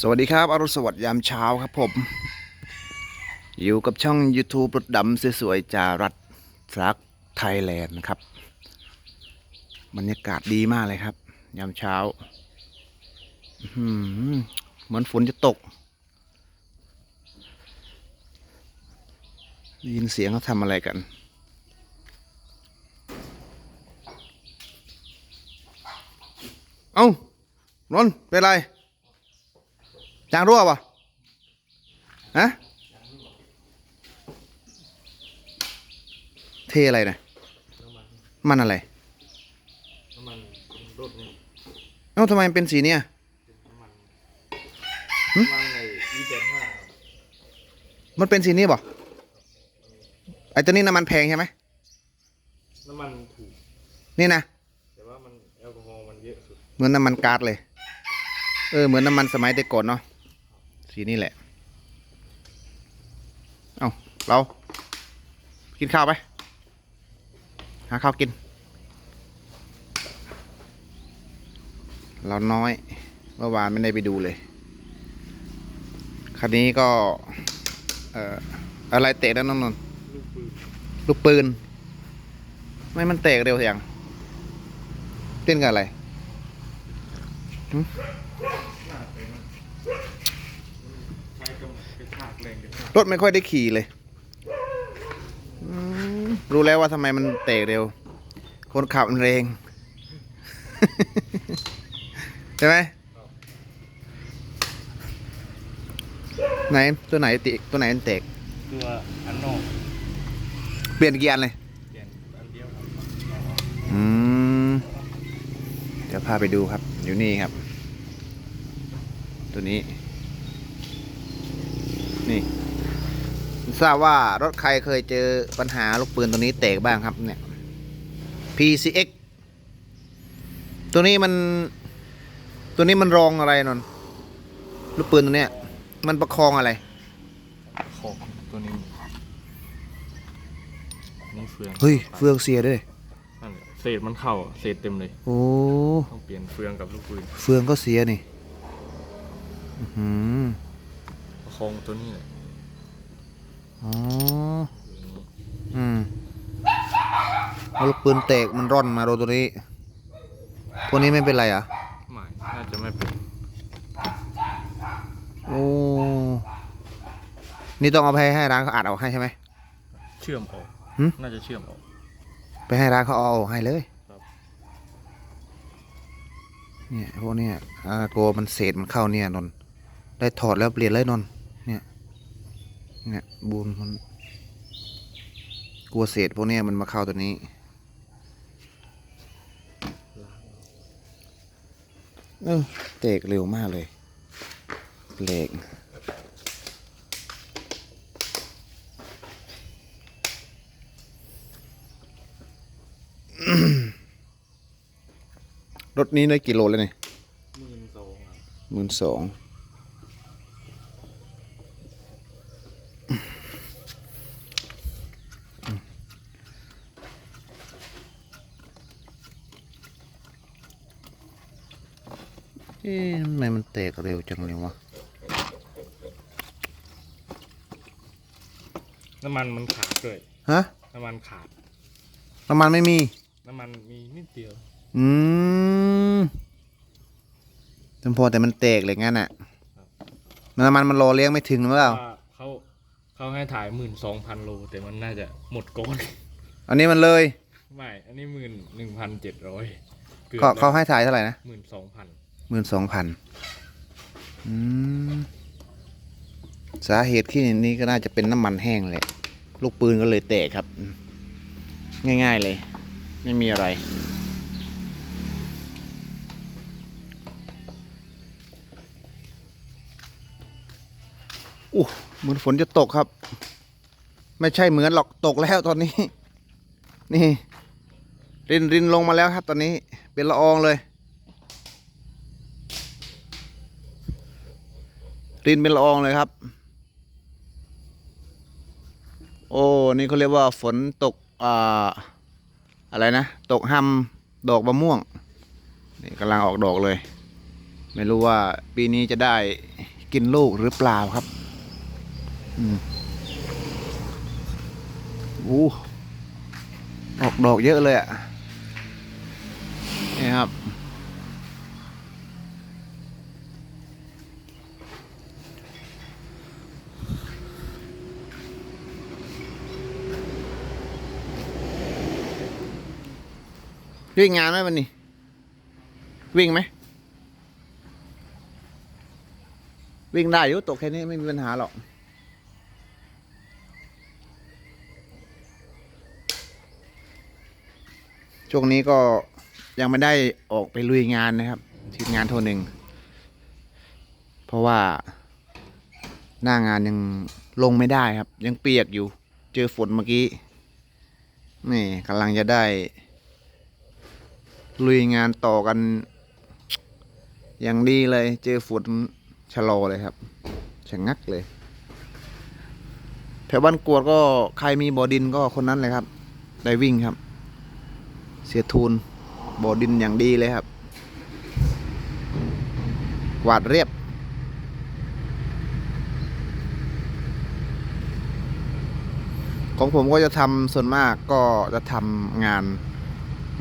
สวัสดีครับอรุณสวัสดิ์ยามเช้าครับผม อยู่กับช่อง YouTube รถดำสวยๆจารัดซักไทยแลนด์นะครับบรรยากาศดีมากเลยครับ ยามเช้าเหมือนฝนจะตกได้ยินเสียงเขาทำอะไรกันเอ้านนเป็นไรางรั่วปะฮะเทอะไรนะมันอะไรน้ำมันรถนี่เอ้าทำไมมันเป็นสีเนี้ยน้ำมันน้ำมันในอีเจ็ดห้ามันเป็นสีนี้บ่ไอ้ตัวนี้น้ำมันแพงใช่ไหมน้ำมันถูก นี่นะ แต่ว่ามันแอลกอฮอล์มันเยอะสุด เหมือนน้ำมันก๊าซเลย เออ เหมือนน้ำมันสมัยแต่ก่อนเนาะ สีนี้แหละ เอ้าเรากินข้าวไป หาข้าวกิน เราน้อย เมื่อวานไม่ได้ไปดูเลย คันนี้ก็เอ่ออะไรเตะด้านนนนลูกปืนลูกปืน ไม่มันเตะเร็วอย่างเต้นกับอะไร ใช้กระกระชากแรงกระชากรถไม่ค่อยได้ขี่เลยอืมรู้แล้วว่าทำไมมันเตะเร็ว คนขับมันเรงใช่ไหมไหนตัวไหนติตัวไหนมันเตะตัวอันนอกเปลี่ยนกี่อันเลยเปลี่ยนอันเดียวครับอืมเดี๋ยวพาไปดูครับ อยู่นี่ครับ ตัวนี้ นี่ ทราบว่ารถใครเคยเจอปัญหาลูกปืนตัวนี้แตกบ้างครับเนี่ย PCX ตัวนี้มัน ตัวนี้มันรองอะไรนนท์ลูกปืนตัวเนี้ย มันประคองอะไรของตัวนี้นี่เฟืองเฮ้ยเฟืองเสียด้วยนั่นแหละเศษมันเข้าเศษเต็มเลยโอ้ต้องเปลี่ยนเฟืองกับลูกปืนเฟืองก็เสียนี่ อื้อหือประคองตัวนี้แหละ อ๋อ อืมเอาลูกปืนแตกมันร่อนมาโดนตัวนี้ พวกนี้ไม่เป็นไรเหรอะ ไม่ น่าจะไม่เป็นโอ้ นี่ต้องเอาไปให้ร้านเขาอัดเอาให้ใช่ไหม เชื่อมออกหึ น่าจะเชื่อมออก ไปให้ร้านเขาเอาออกให้เลยครับ เนี่ยพวกเนี้ยอ่ากลัวมันเศษมันเข้าเนี่ยนนท์ได้ถอดแล้วเปลี่ยนเลยนนท์ เนี่ยบูนมันกลัวเศษพวกนี้มันมาเข้าตัวนี้เออเตกเร็วมากเลยเบรกรถนี้ได้กี่โลแล้วเนี่ยหมื่นสองหมื่นสอง เอ๊ะทำไมมันแตกเร็วจังเลยวะ น้ำมันมันขาดด้วยฮะ น้ำมันขาด น้ำมันไม่มี น้ำมันมีนิดเดียว อืมจำพอแต่มันแตกเลยงั้นอะ น้ำมันมันรอเลี้ยงไม่ถึงหรือเปล่า ว่าเขาเขาให้ถ่ายหมื่นสองพันโล แต่มันน่าจะหมดก้อน อันนี้มันเลยไม่ อันนี้หมื่นหนึ่งพันเจ็ดร้อยเกือบเขาเขาให้ถ่ายเท่าไหร่นะ หมื่นสองพัน หมื่นสองพันสาเหตุที่นี้ก็น่าจะเป็นน้ำมันแห้งเลยลูกปืนก็เลยแตกครับ ง่ายๆเลย ไม่มีอะไร อู้เหมือนฝนจะตกครับ ไม่ใช่เหมือนหรอกตกแล้วตอนนี้ นี่ รินรินลงมาแล้วครับตอนนี้ เป็นละอองเลย รินเป็นละอองเลยครับ โอ้ นี่เขาเรียกว่าฝนตกอ่าอะไรนะ ตกห้ำดอกมะม่วง นี่กำลังออกดอกเลย ไม่รู้ว่าปีนี้จะได้กินลูกหรือเปล่าครับ อืมอู้ออกดอกเยอะเลยอะ่ะนี่ครับ วิ่งงานไหมวันนี้ วิ่งไหม วิ่งได้อยู่ตกแค่นี้ไม่มีปัญหาหรอก ช่วงนี้ก็ยังไม่ได้ออกไปลุยงานนะครับ ทีมงานโทรหนึ่ง เพราะว่าหน้างานยังลงไม่ได้ครับ ยังเปียกอยู่ เจอฝนเมื่อกี้ นี่กำลังจะได้ ลุยงานต่อกัน อย่างดีเลย เจอฝนชะลอเลยครับชะงักเลย แถวบ้านกวดก็ใครมีบ่อดินก็คนนั้นเลยครับ ได้วิ่งครับ เสียทูลบ่อดินอย่างดีเลยครับกวาดเรียบ ของผมก็จะทำส่วนมากก็จะทำงาน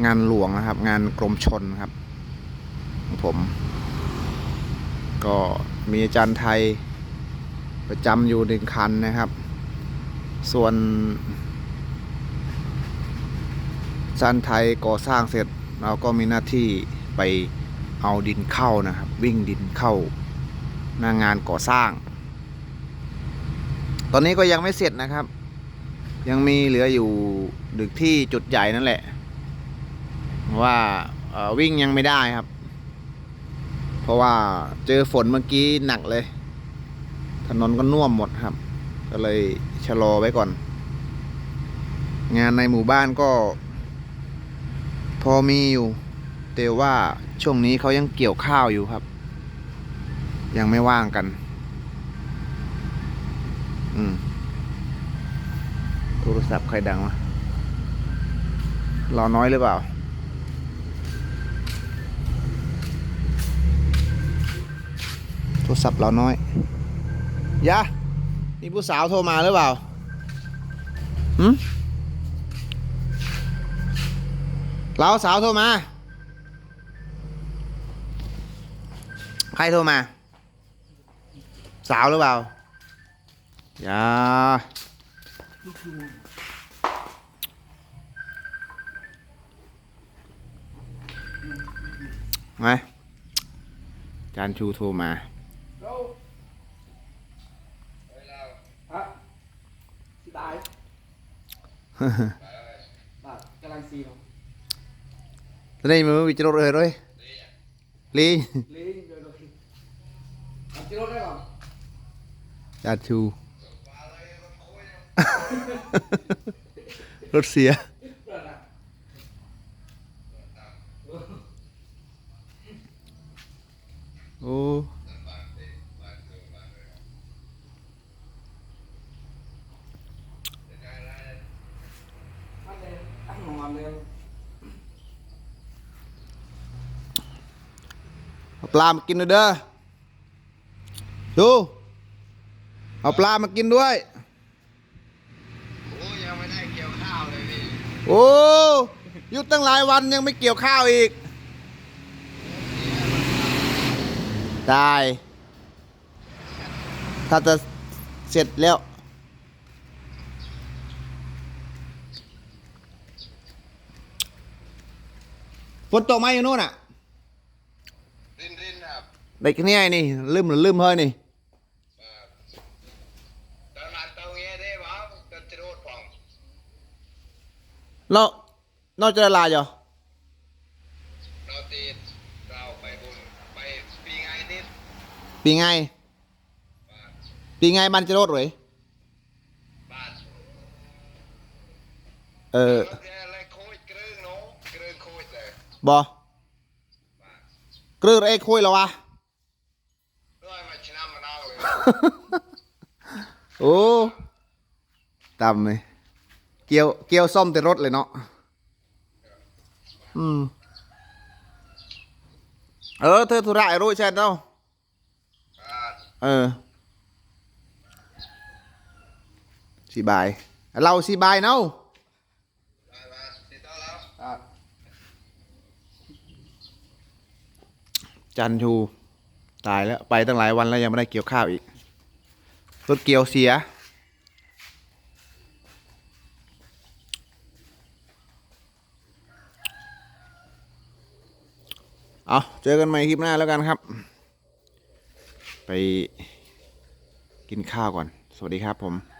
งานหลวงนะครับ งานกรมชนครับของผม ก็มีอาจารย์ไทยประจำอยู่หนึ่งคันนะครับ ส่วนอาจารย์ไทยก่อสร้างเสร็จเราก็มีหน้าที่ไปเอาดินเข้านะครับ วิ่งดินเข้าหน้างานก่อสร้าง ตอนนี้ก็ยังไม่เสร็จนะครับ ยังมีเหลืออยู่ดึกที่จุดใหญ่นั่นแหละ ว่าวิ่งยังไม่ได้ครับ เพราะว่าเจอฝนเมื่อกี้หนักเลย ถนนก็น่วมหมดครับ ก็เลยชะลอไว้ก่อน งานในหมู่บ้านก็ พอมีอยู่แต่ว่าช่วงนี้เขายังเกี่ยวข้าวอยู่ครับ ยังไม่ว่างกัน อืมโทรศัพท์ใครดังวะรอน้อยหรือเปล่า โทรศัพท์เราน้อยยะมีผู้สาวโทรมาหรือเปล่าหืมเราสาวโทรมา ใครโทรมา สาวหรือเปล่าอย่าไงจานชูโทรมา สิบายบาทกำลังซีเนาะ Thế này mới bị chốt rồi rồi. Lý. ลิงโดยโดยทำที่รถได้ก่อน Cha chu. Rốt xía. เปิดอะ Ô. อันเดน อันของอันเดนเอาปลามากินด้วยเด้อดูเอาปลามากินด้วย โอ้ยังไม่ได้เกี่ยวข้าวเลยพี่โอ้หยุดตั้งหลายวันยังไม่เกี่ยวข้าวอีกได้ถ้าจะเสร็จแล้ว นตกไหมอยู่นู่นอะรินรินครับเด็กนี่ไงนี่ลืมหรือลืมเฮ้ยนี่ตลาดเตาเงี้ยได้บ้างกันจะโดดฟองนอกนอกจากลายเหรอเราตีเราไปบุญไปปีไงนิดปีไงปีไงมันจะรดหรือบ้านเออ บอกรือเอ้คุยแล้ววะด้วยมาชนะมันเอาเลยโอ้ตำเลยเกี่ยวเกี่ยวซ่อมแต่รถเลยเนาะอืมเออเธอธุระไอ้รู้ใช่เนาะบ้านเอเออสีบายเราสีบายเนาะ มามาติดต่อแล้ว ครับ จันทูตายแล้วไปตั้งหลายวันแล้วยังไม่ได้เกี่ยวข้าวอีกรถเกี่ยวเสีย เอาเจอกันใหม่คลิปหน้าแล้วกันครับ ไปกินข้าวก่อน สวัสดีครับผม